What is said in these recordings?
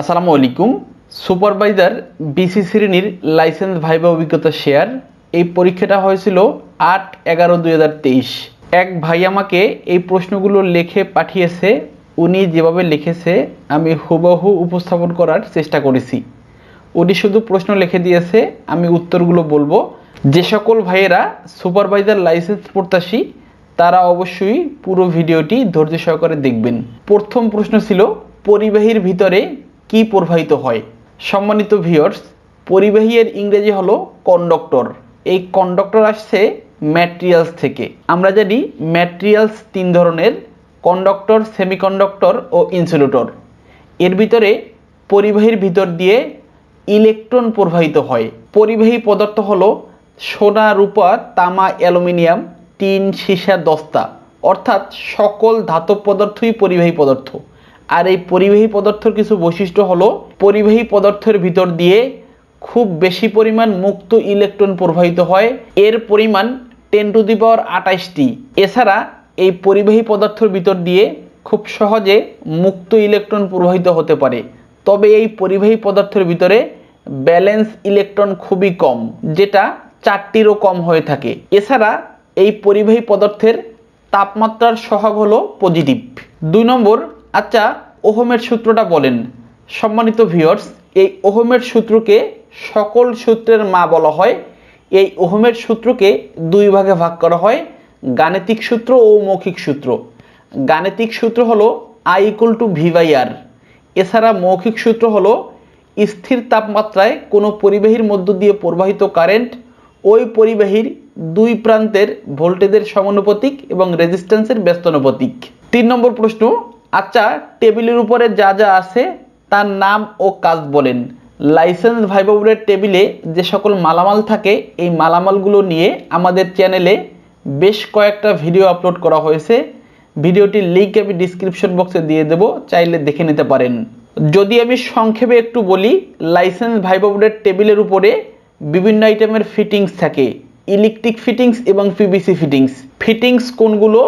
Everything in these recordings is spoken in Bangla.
আসসালামু আলাইকুম। সুপারভাইজার বিসি শ্রেণির লাইসেন্স ভাইবা অভিজ্ঞতা শেয়ার। এই পরীক্ষাটা হয়েছিল আট এগারো দুই এক ভাই আমাকে এই প্রশ্নগুলো লিখে পাঠিয়েছে। উনি যেভাবে লিখেছে, আমি হুবহু উপস্থাপন করার চেষ্টা করেছি। উনি শুধু প্রশ্ন লিখে দিয়েছে, আমি উত্তরগুলো বলব। যে সকল ভাইয়েরা সুপারভাইজার লাইসেন্স প্রত্যাশী, তারা অবশ্যই পুরো ভিডিওটি ধৈর্য সহকারে দেখবেন। প্রথম প্রশ্ন ছিল, পরিবাহীর ভিতরে কি প্রবাহিত হয়? সম্মানিত ভিউয়ার্স পরিবাহী এর ইংরেজি হলো কন্ডাক্টর এই কন্ডাক্টর আসছে ম্যাটেরিয়ালস থেকে। আমরা জানি ম্যাটেরিয়ালস তিন ধরনের কন্ডাক্টর সেমিকন্ডাক্টর ও ইনসুলেটর এর ভিতরে পরিবাহীর ভিতর দিয়ে ইলেকট্রন প্রবাহিত হয়। পরিবাহী পদার্থ হলো সোনা, রূপা, তামা, অ্যালুমিনিয়াম, টিন, সীসা, দস্তা। অর্থাৎ সকল ধাতব পদার্থই পরিবাহী পদার্থ। আর এই পরিবাহী পদার্থের কিছু বৈশিষ্ট্য হলো পরিবাহী পদার্থের ভিতর দিয়ে খুব বেশি পরিমাণ মুক্ত ইলেকট্রন প্রবাহিত হয়। এর পরিমাণ টেন টু দি পাওয়ার আঠাশটি এছাড়া এই পরিবাহী পদার্থের ভিতর দিয়ে খুব সহজে মুক্ত ইলেকট্রন প্রবাহিত হতে পারে। তবে এই পরিবাহী পদার্থের ভিতরে ব্যালেন্স ইলেকট্রন খুবই কম, যেটা চারটিরও কম হয়ে থাকে। এছাড়া এই পরিবাহী পদার্থের তাপমাত্রার সহগ হলো পজিটিভ। দুই নম্বর আচ্ছা ওহমের সূত্রটা বলেন। সম্মানিত ভিওর্স এই ওহমের সূত্রকে সকল সূত্রের মা বলা হয়। এই ওহমের সূত্রকে দুই ভাগে ভাগ করা হয়, গাণিতিক সূত্র ও মৌখিক সূত্র। গাণিতিক সূত্র হলো I equal to V by R এছাড়া মৌখিক সূত্র হলো স্থির তাপমাত্রায় কোনো পরিবাহীর মধ্য দিয়ে প্রবাহিত কারেন্ট ওই পরিবাহীর দুই প্রান্তের ভোল্টেজের সমানুপাতিক এবং রেজিস্ট্যান্সের ব্যস্তানুপাতিক। তিন নম্বর প্রশ্ন আচ্ছা টেবিলের উপরে যা যা আছে, তার নাম ও কাজ বলেন। লাইসেন্স ভাইবাবুরের টেবিলে যে সকল মালামাল থাকে, এই মালামালগুলো নিয়ে আমাদের চ্যানেলে বেশ কয়েকটা ভিডিও আপলোড করা হয়েছে। ভিডিওটির লিঙ্ক আমি ডিসক্রিপশন বক্সে দিয়ে দেব, চাইলে দেখে নিতে পারেন। যদি আমি সংক্ষেপে একটু বলি, লাইসেন্স ভাইবাবুরের টেবিলের উপরে বিভিন্ন আইটেমের ফিটিংস থাকে। ইলেকট্রিক ফিটিংস এবং পিভিসি ফিটিংস ফিটিংস কোনগুলো?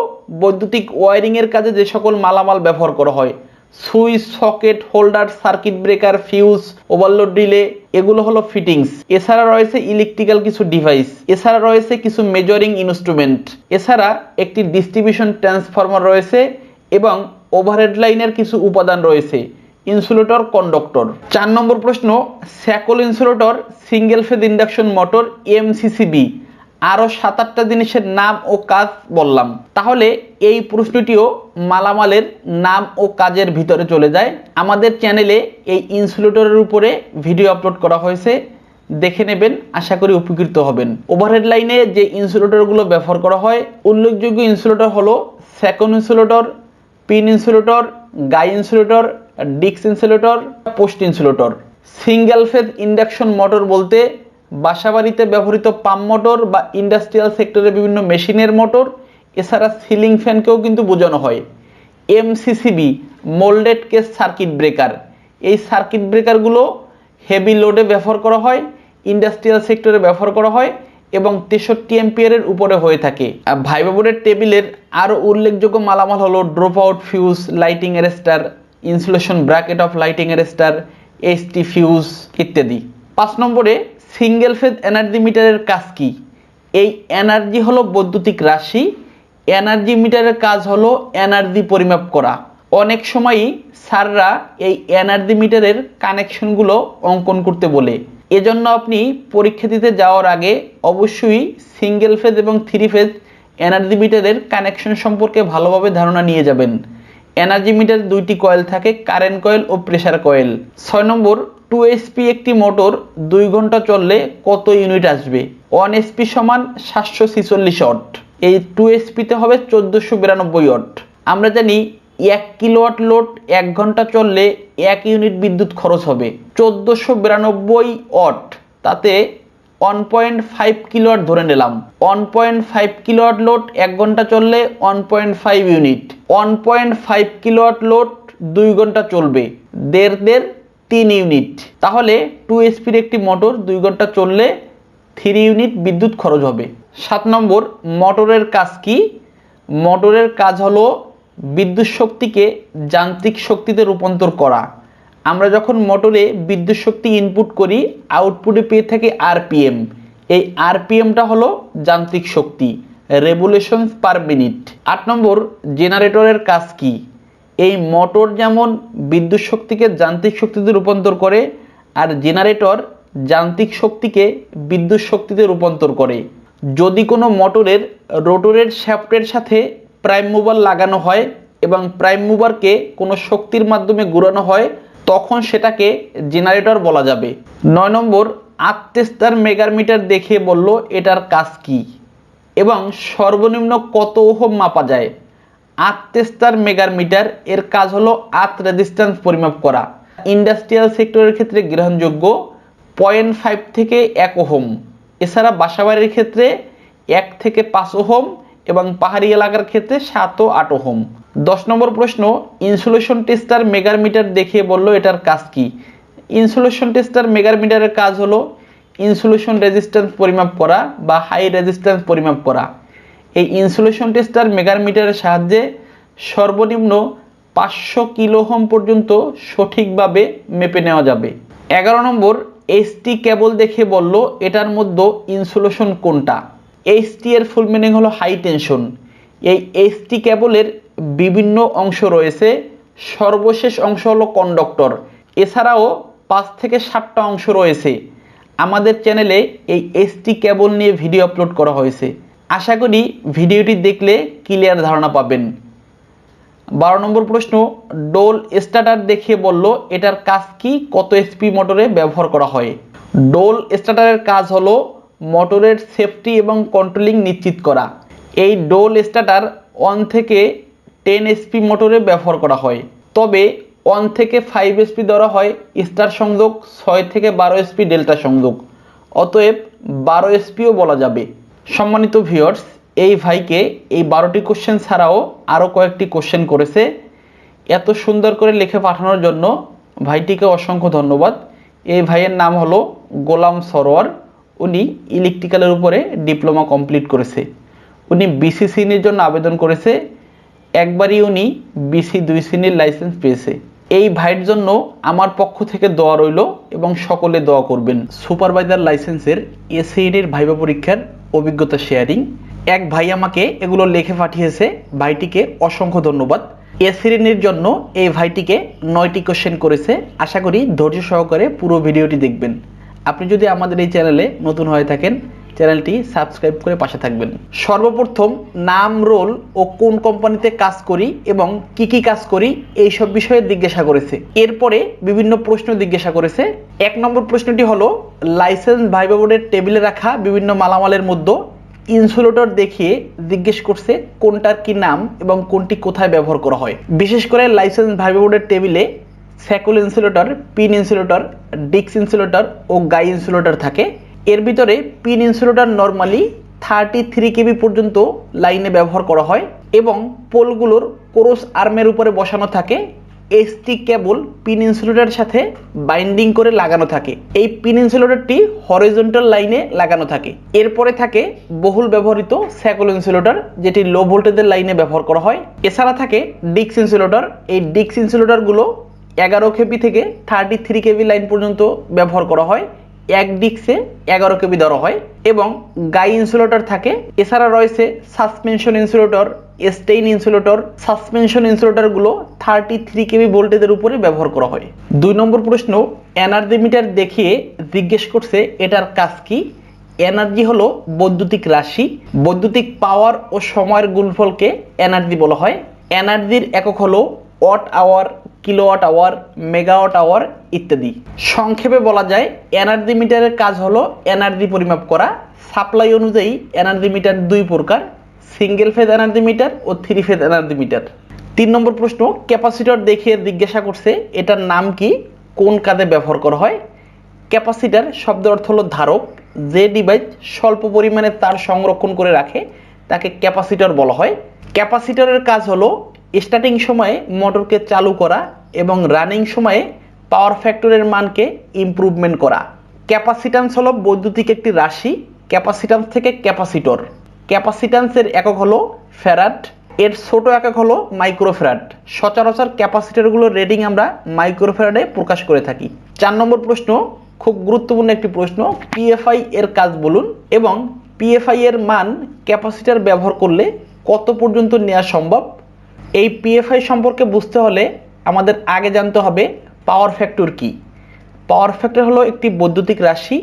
বৈদ্যুতিক ওয়ারিংয়ের কাজে যে সকল মালামাল ব্যবহার করা হয়। Switch, socket, holder, circuit breaker, fuse, overload delay, এগুলো হলো ফিটিংস এছাড়া রয়েছে ইলেকট্রিক্যাল কিছু ডিভাইস এছাড়া রয়েছে কিছু মেজরিং ইনস্ট্রুমেন্ট এছাড়া একটি ডিস্ট্রিবিউশন ট্রান্সফরমার রয়েছে এবং ওভারহেড লাইনের কিছু উপাদান রয়েছে। ইনসুলেটর কন্ডাক্টর চার নম্বর প্রশ্ন shackle insulator single phase induction motor MCCB আরও সাত আটটা জিনিসের নাম ও কাজ বললাম। তাহলে এই প্রশ্নটিও মালামালের নাম ও কাজের ভিতরে চলে যায়। আমাদের চ্যানেলে এই ইনসুলেটরের উপরে ভিডিও আপলোড করা হয়েছে। দেখে নেবেন, আশা করি উপকৃত হবেন। ওভারহেড লাইনে যে ইনসুলেটরগুলো ব্যবহার করা হয়, উল্লেখযোগ্য ইনসুলেটর হলো second insulator, pin insulator, guy insulator ডিক্স insulator, post insulator. Single phase induction motor বলতে বাসাবাড়িতে ব্যবহৃত পাম্প মোটর বা ইন্ডাস্ট্রিয়াল সেক্টরে বিভিন্ন মেশিনের মোটর, এছাড়া সিলিং ফ্যানকেও কিন্তু বোঝানো হয়। MCCB moulded case circuit breaker এই সার্কিট ব্রেকারগুলো হেভি লোডে ব্যবহার করা হয় ইন্ডাস্ট্রিয়াল সেক্টরে ব্যবহার করা হয় এবং তেষট্টি এম্পিয়ারের উপরে হয়ে থাকে। ভাইবাবুরের টেবিলের আরও উল্লেখযোগ্য মালামাল হলো drop out fuse lightning arrester insulation bracket of lightning arrester ST fuse ইত্যাদি। পাঁচ নম্বরে সিঙ্গেল ফেজ এনার্জি মিটারের কাজ কি? এই এনার্জি হলো বৈদ্যুতিক রাশি এনার্জি মিটারের কাজ হলো এনার্জি পরিমাপ করা। অনেক সময়ই স্যাররা এই এনার্জি মিটারের কানেকশনগুলো অঙ্কন করতে বলে। এজন্য আপনি পরীক্ষা দিতে যাওয়ার আগে অবশ্যই সিঙ্গেল ফেজ এবং থ্রি ফেজ এনার্জি মিটারের কানেকশন সম্পর্কে ভালোভাবে ধারণা নিয়ে যাবেন। এনার্জি মিটার দুইটি কয়েল থাকে কারেন্ট কয়েল ও প্রেসার কয়েল ছয় নম্বর টু এসপি একটি মোটর, দুই ঘণ্টা চললে কত ইউনিট আসবে? ওয়ান এসপি সমান সাতশো ছিচল্লিশ অট এই টু এসপিতে হবে চোদ্দোশো বিরানব্বই অট আমরা জানি এক কিলোয়াট লোড এক ঘণ্টা চললে এক ইউনিট বিদ্যুৎ খরচ হবে। চোদ্দোশো বিরানব্বই অট তাতে ওয়ান পয়েন্ট ফাইভ কিলোয়াট ধরে নিলাম। One point five kilowatt load এক ঘণ্টা চললে one point five unit one point five kilowatt load দুই ঘণ্টা চলবে। দেড় দেড় তিন ইউনিট। তাহলে টু এসপির একটি মোটর দুই ঘণ্টা চললে থ্রি ইউনিট বিদ্যুৎ খরচ হবে। সাত নম্বর মোটরের কাজ কি? মোটরের কাজ হলো বিদ্যুৎ শক্তিকে যান্ত্রিক শক্তিতে রূপান্তর করা। আমরা যখন মোটরে বিদ্যুৎ শক্তি ইনপুট করি আউটপুটে পেয়ে থাকি আরপিএম এই আরপিএমটা হলো যান্ত্রিক শক্তি, রেভুলেশনস পার মিনিট। আট নম্বর জেনারেটরের কাজ কি? এই মোটর যেমন বিদ্যুৎ শক্তিকে যান্ত্রিক শক্তিতে রূপান্তর করে, আর জেনারেটর যান্ত্রিক শক্তিকে বিদ্যুৎ শক্তিতে রূপান্তর করে। যদি কোনো মোটরের রোটরের শ্যাফটের সাথে প্রাইম মুভার লাগানো হয় এবং প্রাইম মুভারকে কোনো শক্তির মাধ্যমে ঘুরানো হয়, তখন সেটাকে জেনারেটর বলা যাবে। নয় নম্বর, আত্মেস্তার মেগারমিটার দেখে বলল, এটার কাজ কি? এবং সর্বনিম্ন কত ওহম মাপা যায়? আত্মেস্তার মেগারমিটার এর কাজ হলো আত রেজিস্ট্যান্স পরিমাপ করা। ইন্ডাস্ট্রিয়াল সেক্টরের ক্ষেত্রে গ্রহণযোগ্য পয়েন্ট ফাইভ থেকে এক ওহম। এছাড়া বাসাবাড়ির ক্ষেত্রে এক থেকে পাঁচ ওহম এবং পাহাড়ি এলাকার ক্ষেত্রে সাত ও আট ওহম। দশ নম্বর প্রশ্ন, ইনসুলেশন টেস্টার মেগারমিটার দেখিয়ে বলল এটার কাজ কি? ইনসুলেশন টেস্টার মেগারমিটারের কাজ হলো ইনসুলেশন রেজিস্ট্যান্স পরিমাপ করা বা হাই রেজিস্ট্যান্স পরিমাপ করা। এই ইনসুলেশন টেস্টার মেগারমিটারের সাহায্যে সর্বনিম্ন পাঁচশো কিলোহম পর্যন্ত সঠিকভাবে মেপে নেওয়া যাবে। এগারো নম্বর এইচটি কেবল দেখে বলল, এটার মধ্যে ইনসুলেশন কোনটা? এইচটি এর ফুল মিনিং হলো হাই টেনশন এই এইচটি কেবলের বিভিন্ন অংশ রয়েছে, সর্বশেষ অংশ হলো কন্ডাক্টর এছাড়াও পাঁচ থেকে সাতটা অংশ রয়েছে। আমাদের চ্যানেলে এই এইচটি কেবল নিয়ে ভিডিও আপলোড করা হয়েছে। আশা করি ভিডিওটি দেখলে ক্লিয়ার ধারণা পাবেন। বারো নম্বর প্রশ্ন ডোল স্টার্টার দেখিয়ে বলল, এটার কাজ কি? কত এসপি মোটরে ব্যবহার করা হয়? ডোল স্টার্টারের কাজ হলো মোটরের সেফটি এবং কন্ট্রোলিং নিশ্চিত করা। এই ডোল স্টার্টার ওয়ান থেকে টেন এসপি মোটরে ব্যবহার করা হয়। তবে ওয়ান থেকে ফাইভ এসপি ধরা হয় স্টার সংযোগ, ছয় থেকে বারো এসপি ডেল্টা সংযোগ। অতএব বারো এসপিও বলা যাবে। সম্মানিত ভিউয়ার্স এই ভাইকে এই বারোটি কোশ্চেন ছাড়াও আরও কয়েকটি কোশ্চেন করেছে। এত সুন্দর করে লিখে পাঠানোর জন্য ভাইটিকে অসংখ্য ধন্যবাদ। এই ভাইয়ের নাম হলো গোলাম সরোয়ার। উনি ইলেকট্রিক্যালের উপরে ডিপ্লোমা কমপ্লিট করেছে। উনি বিসি শ্রেণির জন্য আবেদন করেছে। একবারই উনি বিসি দুই শ্রেণির লাইসেন্স পেয়েছে। এই ভাইয়ের জন্য আমার পক্ষ থেকে দোয়া রইল এবং সকলে দোয়া করবেন। সুপারভাইজার লাইসেন্সের এ শ্রেণির ভাইবা পরীক্ষার অভিজ্ঞতা শেয়ারিং এক ভাই আমাকে এগুলো লিখে পাঠিয়েছে। ভাইটিকে অসংখ্য ধন্যবাদ। এ শ্রেণির জন্য এই ভাইটিকে নয়টি কোশ্চেন করেছে। আশা করি ধৈর্য সহকারে পুরো ভিডিওটি দেখবেন। আপনি যদি আমাদের এই চ্যানেলে নতুন হয়ে থাকেন চ্যানেলটি সাবস্ক্রাইব করে পাশে থাকবেন। সর্বপ্রথম নাম, রোল ও কোন কোম্পানিতে কাজ করি এবং কি কি কাজ করি এই সব বিষয়ে জিজ্ঞাসা করেছে। এরপরে বিভিন্ন প্রশ্ন জিজ্ঞাসা করেছে। এক নম্বর প্রশ্নটি হলো, লাইসেন্স ভাইবা বোর্ডের টেবিলে রাখা বিভিন্ন মালামালের মধ্যে ইনসুলেটর দেখিয়ে জিজ্ঞেস করছে কোনটার কি নাম এবং কোনটি কোথায় ব্যবহার করা হয়। বিশেষ করে লাইসেন্স ভাইবা বোর্ডের টেবিলে স্যাকুল ইনসুলেটর, পিন ইনসুলেটর ডিক্স ইনসুলেটর ও গাই ইনসুলেটর থাকে। এর ভিতরে pin insulator normally thirty three KV পর্যন্ত লাইনে ব্যবহার করা হয় এবং পোলগুলোর কোরস আর্মের উপরে বসানো থাকে এসটি কেবল পিন ইনসুলেটরের সাথে বাইন্ডিং করে লাগানো থাকে। এই পিন ইনসুলেটরটি হরিজন্টাল লাইনে লাগানো থাকে। এরপরে থাকে বহুল ব্যবহৃত স্যাকল ইনসুলেটর, যেটি লো ভোল্টেজের লাইনে ব্যবহার করা হয়। এছাড়া থাকে ডিক্স ইনসুলেটর। এই ডিক্স ইনসুলেটরগুলো এগারো কেবি থেকে থার্টি থ্রি কেবি লাইন পর্যন্ত ব্যবহার করা হয়। এক ডিক্সে এগারো কেবি ধরা হয় এবং গাই ইনসুলেটর থাকে। এছাড়া রয়েছে suspension insulator, strain insulator. Suspension ইনসুলেটরগুলো thirty three কেবি ভোল্টেজের উপরে ব্যবহার করা হয়। দুই নম্বর প্রশ্ন, এনার্জি মিটার দেখিয়ে জিজ্ঞেস করছে, এটার কাজ কি? এনার্জি হলো বৈদ্যুতিক রাশি। বৈদ্যুতিক পাওয়ার ও সময়ের গুণফলকে এনার্জি বলা হয়। এনার্জির একক হলো watt hour kilowatt hour, megawatt hour ইত্যাদি। সংক্ষেপে বলা যায়, এনার্জি মিটারের কাজ হলো এনার্জি পরিমাপ করা। সাপ্লাই অনুযায়ী এনার্জি মিটার দুই প্রকার, সিঙ্গেল ফেজ এনার্জি মিটার ও থ্রি ফেজ এনার্জি মিটার। তিন নম্বর প্রশ্ন, ক্যাপাসিটর দেখিয়ে জিজ্ঞাসা করছে, এটার নাম কি, কোন কাজে ব্যবহার করা হয়? ক্যাপাসিটার শব্দের অর্থ হলো ধারক, যে ডিভাইস স্বল্প পরিমাণে তার সংরক্ষণ করে রাখে, তাকে ক্যাপাসিটর বলা হয়। ক্যাপাসিটরের কাজ হলো স্টার্টিং সময়ে মোটরকে চালু করা এবং রানিং সময়ে পাওয়ার ফ্যাক্টরের মানকে ইমপ্রুভমেন্ট করা। ক্যাপাসিট্যান্স হলো বৈদ্যুতিক একটি রাশি ক্যাপাসিট্যান্স থেকে ক্যাপাসিটর ক্যাপাসিট্যান্সের একক হলো ফ্যারাট এর ছোট একক হলো মাইক্রোফ্যারাড সচরাচর ক্যাপাসিটরগুলোর রেটিং আমরা মাইক্রোফ্যারাডে প্রকাশ করে থাকি। চার নম্বর প্রশ্ন, খুব গুরুত্বপূর্ণ একটি প্রশ্ন পিএফআই এর কাজ বলুন এবং পিএফআই এর মান ক্যাপাসিটর ব্যবহার করলে কত পর্যন্ত নেওয়া সম্ভব? এই পিএফআই সম্পর্কে বুঝতে হলে আমাদের আগে জানতে হবে পাওয়ার ফ্যাক্টর কি। পাওয়ার ফ্যাক্টর হলো একটি বৈদ্যুতিক রাশি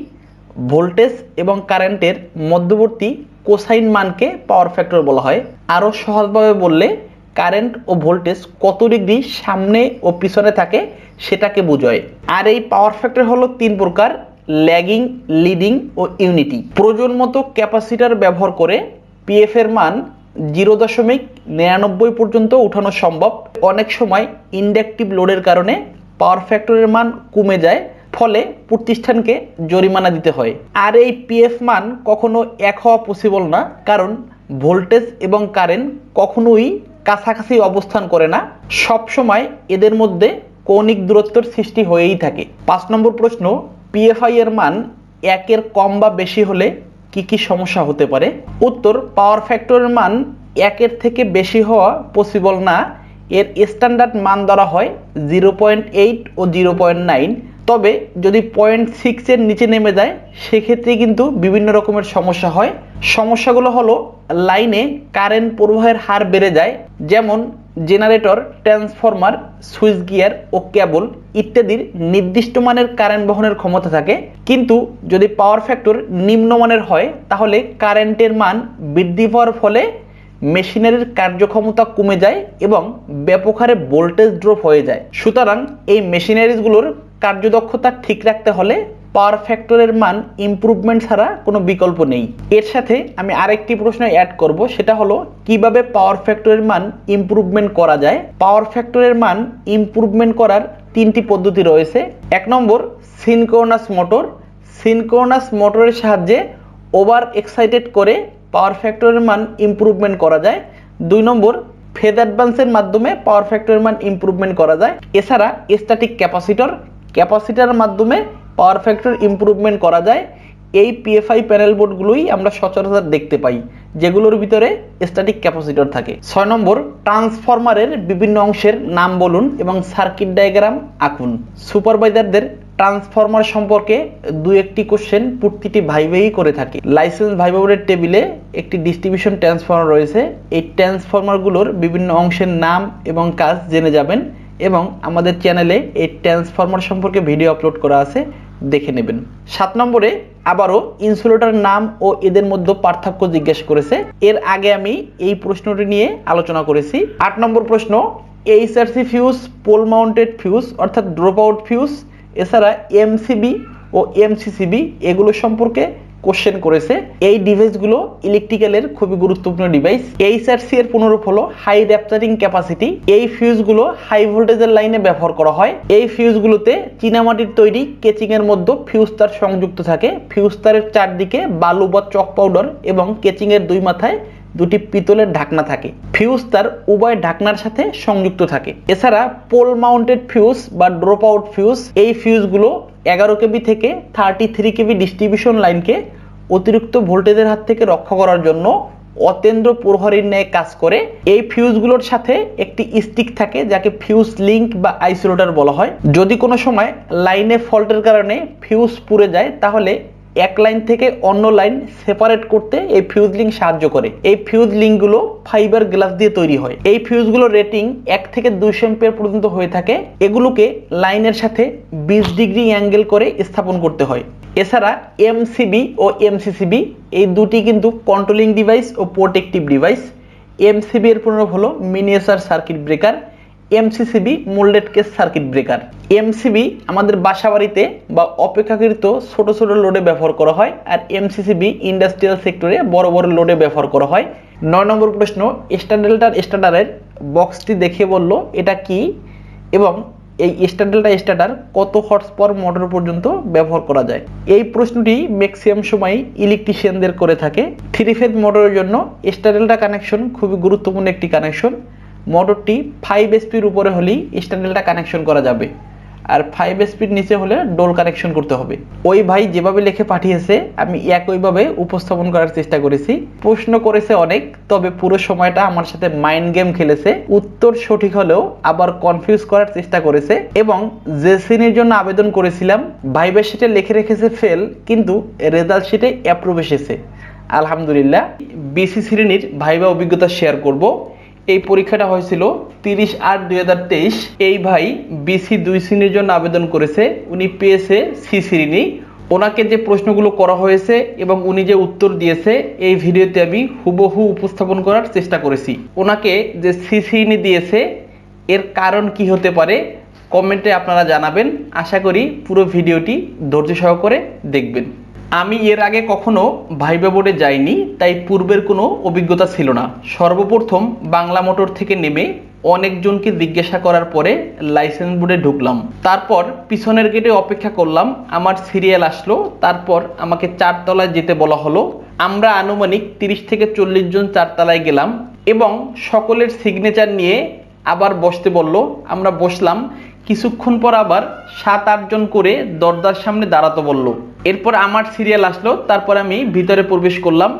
ভোল্টেজ এবং কারেন্টের মধ্যবর্তী কোসাইন মানকে পাওয়ার ফ্যাক্টর বলা হয়। আরও সহজভাবে বললে কারেন্ট ও ভোল্টেজ কত ডিগ্রি সামনে ও পিছনে থাকে সেটাকে বোঝায়। আর এই পাওয়ার ফ্যাক্টর হলো তিন প্রকার ল্যাগিং লিডিং ও ইউনিটি প্রয়োজন মতো ক্যাপাসিটার ব্যবহার করে পিএফ এর মান জিরো দশমিক নিরানব্বই পর্যন্ত উঠানো সম্ভব। অনেক সময় ইন্ডাকটিভ লোডের কারণে পাওয়ার ফ্যাক্টরের মান কমে যায়, ফলে প্রতিষ্ঠানকে জরিমানা দিতে হয়। আর এই পিএফ মান কখনো এক হওয়া পসিবল না, কারণ ভোল্টেজ এবং কারেন্ট কখনোই কাছাকাছি অবস্থান করে না। সব সময় এদের মধ্যে কৌণিক দূরত্বের সৃষ্টি হয়েই থাকে। পাঁচ নম্বর প্রশ্ন, পিএফআই এর মান একের কম বা বেশি হলে কি কি সমস্যা হতে পারে? উত্তর পাওয়ার ফ্যাক্টরের মান একের থেকে বেশি হওয়া পসিবল না। এর স্ট্যান্ডার্ড মান ধরা হয় জিরো পয়েন্ট এইট ও জিরো পয়েন্ট নাইন তবে যদি পয়েন্ট সিক্সের নিচে নেমে যায় সেক্ষেত্রে কিন্তু বিভিন্ন রকমের সমস্যা হয়। সমস্যাগুলো হলো লাইনে কারেন্ট প্রবাহের হার বেড়ে যায়। যেমন জেনারেটর, ট্রান্সফরমার, সুইচ গিয়ার ও কেবল ইত্যাদির নির্দিষ্ট মানের কারেন্ট বহনের ক্ষমতা থাকে। কিন্তু যদি পাওয়ার ফ্যাক্টর নিম্নমানের হয়, তাহলে কারেন্টের মান বৃদ্ধি পাওয়ার ফলে মেশিনারির কার্যক্ষমতা কমে যায় এবং ব্যাপক হারে ভোল্টেজ ড্রপ হয়ে যায়। সুতরাং এই মেশিনারিজগুলোর কার্যদক্ষতা ঠিক রাখতে হলে পাওয়ার ফ্যাক্টরের মান ইমপ্রুভমেন্ট ছাড়া কোনো বিকল্প নেই। এর সাথে আমি আরেকটি প্রশ্ন অ্যাড করব, সেটা হলো, কীভাবে পাওয়ার ফ্যাক্টরের মান ইমপ্রুভমেন্ট করা যায়? পাওয়ার ফ্যাক্টরের মান ইমপ্রুভমেন্ট করার তিনটি পদ্ধতি রয়েছে। এক নম্বর সিনক্রোনাস মোটর সিনক্রোনাস মোটরের সাহায্যে ওভার এক্সাইটেড করে পাওয়ার ফ্যাক্টরের মান ইমপ্রুভমেন্ট করা যায়। দুই নম্বর ফেদ অ্যাডভান্সের মাধ্যমে পাওয়ার ফ্যাক্টরের মান ইমপ্রুভমেন্ট করা যায়। এছাড়া স্ট্যাটিক ক্যাপাসিটর ক্যাপাসিটার মাধ্যমে পাওয়ার ফ্যাক্টর ইমপ্রুভমেন্ট করা যায়। এই পিএফআই প্যানেল বোর্ডগুলোই আমরা সচরাচর দেখতে পাই, যেগুলোর ভিতরে স্ট্যাটিক ক্যাপাসিটর থাকে। ছয় নম্বর ট্রান্সফরমারের বিভিন্ন অংশের নাম বলুন এবং সার্কিট ডায়াগ্রাম আঁকুন। সুপারভাইজারদের ট্রান্সফরমার সম্পর্কে দু একটি কোশ্চেন প্রতিটি ভাইবেই করে থাকে। লাইসেন্স ভাইবোর্ডের টেবিলে একটি ডিস্ট্রিবিউশন ট্রান্সফরমার রয়েছে। এই ট্রান্সফরমারগুলোর বিভিন্ন অংশের নাম এবং কাজ জেনে যাবেন এবং আমাদের চ্যানেলে এই ট্রান্সফরমার সম্পর্কে ভিডিও আপলোড করা আছে। দেখে নেবেন। সাত নম্বরে আবারও ইনসুলেটর নাম ও এদের মধ্যে পার্থক্য জিজ্ঞেস করেছে। এর আগে আমি এই প্রশ্নটি নিয়ে আলোচনা করেছি। আট নম্বর প্রশ্ন, HRC fuse, pole mounted fuse, অর্থাৎ ড্রপ আউট ফিউজ, এছাড়া এমসিবি ও এমসিসিবি, এগুলো সম্পর্কে কোশ্চেন করেছে, এই ডিভাইসগুলো ইলেকট্রিক্যালের খুবই গুরুত্বপূর্ণ ডিভাইস এইচআরসি এর পুনরূপ হলো হাই র্যাপচারিং ক্যাপাসিটি এই ফিউজগুলো হাই ভোল্টেজের লাইনে ব্যবহার করা হয়। এই ফিউজগুলোতে চীনামাটির তৈরি কেচিং এর মধ্যে ফিউজ তার সংযুক্ত থাকে। ফিউজ তারের চারদিকে বালু বা চক পাউডার এবং কেচিং এর দুই মাথায় দুটি পিতলের ঢাকনা থাকে। ফিউজ তার উভয় ঢাকনার সাথে সংযুক্ত থাকে। এছাড়া পোল মাউন্টেড ফিউজ বা ড্রপ আউট ফিউজ এই ফিউজগুলো এগারো কেবি থেকে থার্টি থ্রি কেবি ডিস্ট্রিবিউশন লাইনকে অতিরিক্ত ভোল্টেজের হাত থেকে রক্ষা করার জন্য অতেন্দ্র প্রহরীর ন্যায় কাজ করে। এই ফিউজগুলোর সাথে একটি স্টিক থাকে, যাকে ফিউজ লিঙ্ক বা আইসোলেটর বলা হয়। যদি কোনো সময় লাইনে ফল্টের কারণে ফিউজ পুড়ে যায়, তাহলে এক লাইন থেকে অন্য লাইন সেপারেট করতে এই ফিউজ লিঙ্ক সাহায্য করে। এই ফিউজ লিঙ্কগুলো ফাইবার গ্লাস দিয়ে তৈরি হয়। এই ফিউজগুলোর রেটিং এক থেকে দুইশো এম্পিয়ার পর্যন্ত হয়ে থাকে। এগুলোকে লাইনের সাথে বিশ ডিগ্রি অ্যাঙ্গেল করে স্থাপন করতে হয়। এছাড়া এমসিবি ও এমসিসিবি এই দুটি কিন্তু কন্ট্রোলিং ডিভাইস ও প্রোটেক্টিভ ডিভাইস এমসিবি এর পুনরূপ হলো miniature circuit breaker MCCB moulded case circuit breaker MCB আমাদের বাসা বাড়িতে বা অপেক্ষাকৃত ছোট ছোট লোডে ব্যবহার করা হয় আর এমসিসিবি ইন্ডাস্ট্রিয়াল সেক্টরে বড় বড় লোডে ব্যবহার করা হয়। নয় নম্বর প্রশ্ন স্ট্যান্ডেল্টার স্ট্যান্ডারের বক্সটি দেখে বলল এটা কি এবং এই স্ট্যান্ডেলটা স্টার্টার কত হর্স পাওয়ার মোটর পর্যন্ত ব্যবহার করা যায়? এই প্রশ্নটি ম্যাক্সিমাম সময় ইলেকট্রিশিয়ানদের করে থাকে। থ্রি ফেজ মোটরের জন্য স্ট্যান্ডেলটা কানেকশন খুবই গুরুত্বপূর্ণ একটি কানেকশন মোটরটি ফাইভ এসপির উপরে হলেই স্ট্যান্ডেলটা কানেকশন করা যাবে। আর ফাইভ স্পিড নিচে হলে ডোল কানেকশন করতে হবে। ওই ভাই যেভাবে লিখে পাঠিয়েছে, আমি একইভাবে উপস্থাপন করার চেষ্টা করেছি। প্রশ্ন করেছে অনেক, তবে পুরো সময়টা আমার সাথে মাইন্ড গেম খেলেছে। উত্তর সঠিক হলেও আবার কনফিউজ করার চেষ্টা করেছে এবং যে শ্রেণির জন্য আবেদন করেছিলাম ভাইবের শিটে লিখে রেখেছে ফেল কিন্তু রেজাল্ট শিটে অ্যাপ্রুভ এসেছে। আলহামদুলিল্লাহ বিসি শ্রেণির ভাইবা অভিজ্ঞতা শেয়ার করব। এই পরীক্ষাটা হয়েছিল তিরিশ আট দুই হাজার তেইশ। এই ভাই বিসি দুই শ্রেণির জন্য আবেদন করেছে, উনি পেয়েছে সি শ্রেণি। ওনাকে যে প্রশ্নগুলো করা হয়েছে এবং উনি যে উত্তর দিয়েছে, এই ভিডিওতে আমি হুবহু উপস্থাপন করার চেষ্টা করেছি। ওনাকে যে সি শ্রেণি দিয়েছে, এর কারণ কি হতে পারে, কমেন্টে আপনারা জানাবেন। আশা করি পুরো ভিডিওটি ধৈর্য সহকারে দেখবেন। আমি এর আগে কখনো ভাইবা বোর্ডে যাইনি, তাই পূর্বের কোনো অভিজ্ঞতা ছিল না। সর্বপ্রথম বাংলা মোটর থেকে নেমে অনেকজনকে জিজ্ঞাসা করার পরে লাইসেন্স বোর্ডে ঢুকলাম। তারপর পিছনের গেটে অপেক্ষা করলাম, আমার সিরিয়াল আসলো, তারপর আমাকে চারতলায় যেতে বলা হলো। আমরা আনুমানিক তিরিশ থেকে চল্লিশ জন চারতলায় গেলাম এবং সকলের সিগনেচার নিয়ে আবার বসতে বলল। আমরা বসলাম, কিছুক্ষণ পর আবার সাত আটজন করে দরজার সামনে দাঁড়াতে বলল। এরপর আমার সিরিয়াল আসলো, তারপর আমি ভিতরে প্রবেশ করলাম।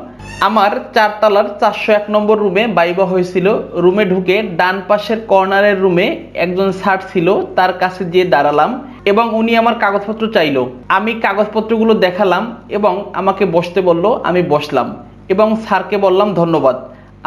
আমার চারতলার চারশো এক নম্বর রুমে বাইবা হয়েছিল। রুমে ঢুকে ডান পাশের কর্নারের রুমে একজন স্যার ছিল, তার কাছে গিয়ে দাঁড়ালাম এবং উনি আমার কাগজপত্র চাইলো। আমি কাগজপত্রগুলো দেখালাম এবং আমাকে বসতে বলল, আমি বসলাম এবং স্যারকে বললাম, ধন্যবাদ।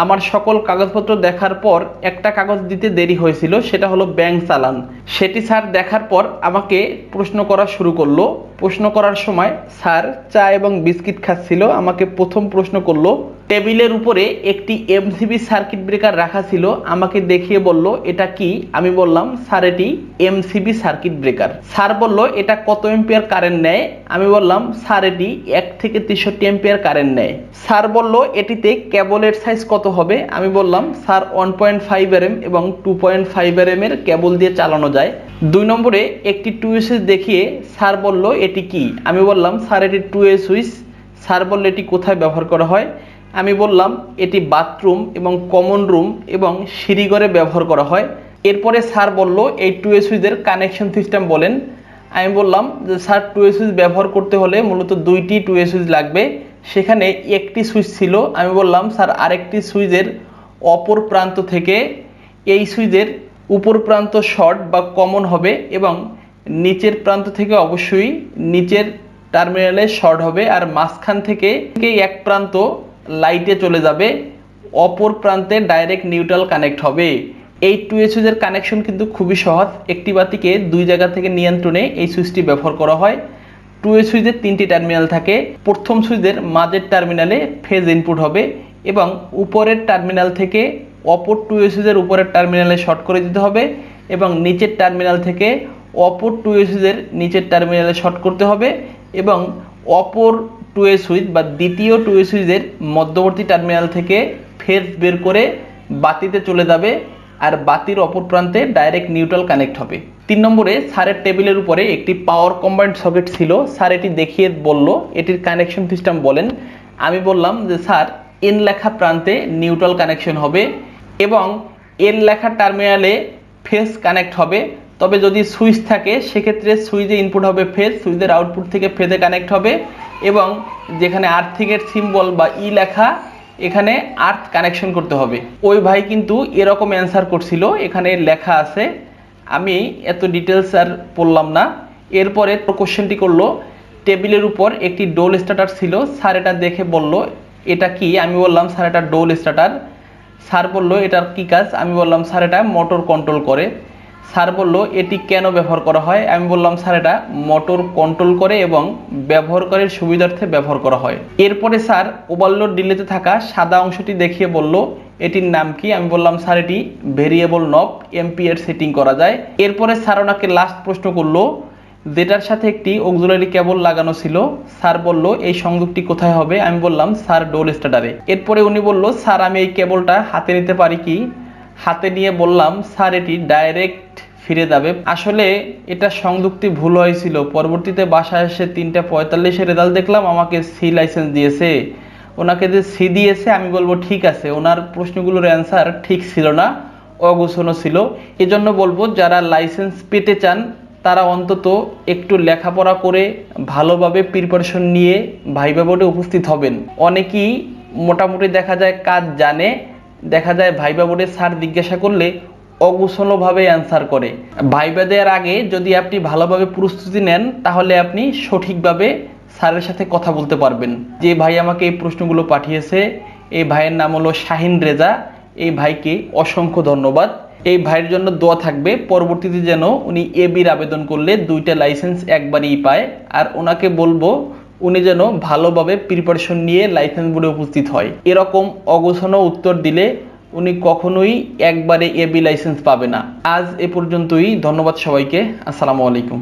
আমার সকল কাগজপত্র দেখার পর একটা কাগজ দিতে দেরি হয়েছিল, সেটা হলো ব্যাংক চালান। সেটি স্যার দেখার পর আমাকে প্রশ্ন করা শুরু করল প্রশ্ন করার সময় স্যার চা এবং বিস্কিট খাচ্ছিল, আমাকে প্রথম প্রশ্ন করল, টেবিলের উপরে একটি এমসিবি সার্কিট ব্রেকার রাখা ছিল, আমাকে দেখিয়ে বলল, এটা কি? আমি বললাম, স্যার, এটি এমসিবি সার্কিট ব্রেকার। স্যার বলল, এটা কত এম্পিয়ার কারেন্ট নেয়? আমি বললাম, স্যার, এটি এক থেকে তেষট্টি এম্পিয়ার কারেন্ট নেয়। স্যার বলল, এটিতে কেবলের সাইজ কত হবে? আমি বললাম, sir, one point five M এবং টু পয়েন্ট ফাইভ এম এর কেবল দিয়ে চালানো যায়। দুই নম্বরে একটি টু দেখিয়ে স্যার বলল এটি কি? আমি বললাম, স্যার, এটি টু এ সুইচ স্যার বলল এটি কোথায় ব্যবহার করা হয়? আমি বললাম, এটি বাথরুম এবং কমন রুম এবং সিঁড়িঘরে ব্যবহার করা হয়। এরপরে স্যার বলল, এই টু এ সুইচের কানেকশন সিস্টেম বলেন। আমি বললাম, যে স্যার টু এ সুইচ ব্যবহার করতে হলে মূলত দুইটি টু এ সুইচ লাগবে। সেখানে একটি সুইচ ছিল। আমি বললাম, স্যার, আরেকটি সুইচের অপর প্রান্ত থেকে এই সুইচের উপর প্রান্ত শর্ট বা কমন হবে এবং নিচের প্রান্ত থেকে অবশ্যই নিচের টার্মিনালে শর্ট হবে আর মাঝখান থেকে এক প্রান্ত লাইটে চলে যাবে, অপর প্রান্তে ডাইরেক্ট নিউট্রাল কানেক্ট হবে। এই টু এ সুইচের কানেকশন কিন্তু খুবই সহজ। একটি বাতিকে দুই জায়গা থেকে নিয়ন্ত্রণে এই সুইচটি ব্যবহার করা হয়। টু এ সুইচের তিনটি টার্মিনাল থাকে। প্রথম সুইচের মাঝের টার্মিনালে ফেজ ইনপুট হবে এবং উপরের টার্মিনাল থেকে অপর টু এ সুইচের উপরের টার্মিনালে শর্ট করে দিতে হবে এবং নিচের টার্মিনাল থেকে অপর টু এ সুইচের নিচের টার্মিনালে শর্ট করতে হবে এবং অপর টু এ সুইচ বা দ্বিতীয় টু এ সুইচের মধ্যবর্তী টার্মিনাল থেকে ফেজ বের করে বাতিতে চলে যাবে আর বাতির অপর প্রান্তে ডাইরেক্ট নিউট্রাল কানেক্ট হবে। তিন নম্বরে স্যারের টেবিলের উপরে একটি পাওয়ার কম্বাইন্ড সকেট ছিল। স্যার এটি দেখিয়ে বলল, এটির কানেকশন সিস্টেম বলেন, আমি বললাম যে স্যার এন লেখা প্রান্তে নিউট্রাল কানেকশন হবে এবং এন লেখা টার্মিনালে ফেস কানেক্ট হবে। তবে যদি সুইচ থাকে, সেক্ষেত্রে সুইচে ইনপুট হবে ফেজ সুইচের আউটপুট থেকে ফেজে কানেক্ট হবে এবং যেখানে আর্থিংয়ের সিম্বল বা ই লেখা, এখানে আর্থ কানেকশন করতে হবে। ওই ভাই কিন্তু এরকম অ্যান্সার করছিল, এখানে লেখা আছে, আমি এত ডিটেলস আর পড়লাম না। এরপরে কোশ্চেনটি করল টেবিলের উপর একটি ডোল স্টার্টার ছিল স্যার এটা দেখে বলল, এটা কি? আমি বললাম স্যার এটা ডোল স্টার্টার স্যার বলল, এটার কি কাজ? আমি বললাম স্যার এটা মোটর কন্ট্রোল করে। স্যার বলল, এটি কেন ব্যবহার করা হয়? আমি বললাম, স্যার, এটা মোটর কন্ট্রোল করে এবং ব্যবহারকারীর সুবিধার্থে ব্যবহার করা হয়। এরপরে স্যার ওভারলোড ডিলেতে থাকা সাদা অংশটি দেখিয়ে বলল, এটির নাম কি? আমি বললাম, স্যার, এটি ভেরিয়েবল নব এমপিএর সেটিং করা যায়। এরপরে স্যার ওনাকে লাস্ট প্রশ্ন করল, যেটার সাথে একটি অক্সুলারি কেবল লাগানো ছিল। স্যার বলল, এই সংযোগটি কোথায় হবে? আমি বললাম, স্যার ডোল স্টার্টারে এরপরে উনি বলল, স্যার, আমি এই কেবলটা হাতে নিতে পারি কি? হাতে নিয়ে বললাম, স্যার, এটি ডাইরেক্ট ফিরে যাবে। আসলে এটা সংযুক্তি ভুল হয়েছিল। পরবর্তীতে বাসায় এসে তিনটা পঁয়তাল্লিশে রেজাল্ট দেখলাম, আমাকে সি লাইসেন্স দিয়েছে। ওনাকে যে সি দিয়েছে, আমি বলব ঠিক আছে, ওনার প্রশ্নগুলোর অ্যান্সার ঠিক ছিল না অগোছানো ছিল। এজন্য বলব, যারা লাইসেন্স পেতে চান, তারা অন্তত একটু লেখাপড়া করে ভালোভাবে প্রিপারেশন নিয়ে ভাইবা বোর্ডে উপস্থিত হবেন। অনেকেই মোটামুটি দেখা যায় কাজ জানে দেখা যায় ভাইবা বোর্ডে স্যার জিজ্ঞাসা করলে অগুছলভাবে অ্যান্সার করে। ভাইবা দেওয়ার আগে যদি আপনি ভালোভাবে প্রস্তুতি নেন, তাহলে আপনি সঠিকভাবে স্যারের সাথে কথা বলতে পারবেন। যে ভাই আমাকে এই প্রশ্নগুলো পাঠিয়েছে, এই ভাইয়ের নাম হলো শাহিন রেজা, এই ভাইকে অসংখ্য ধন্যবাদ। এই ভাইয়ের জন্য দোয়া থাকবে, পরবর্তীতে যেন উনি এবির আবেদন করলে দুইটা লাইসেন্স একবারই পায়। আর ওনাকে বলব উনি যেন ভালোভাবে প্রিপারেশন নিয়ে লাইসেন্স বোর্ডে উপস্থিত হয়। এরকম অগোছানো উত্তর দিলে উনি কখনোই একবারে এবি লাইসেন্স পাবে না। আজ এ পর্যন্তই, ধন্যবাদ সবাইকে, আসসালামু আলাইকুম।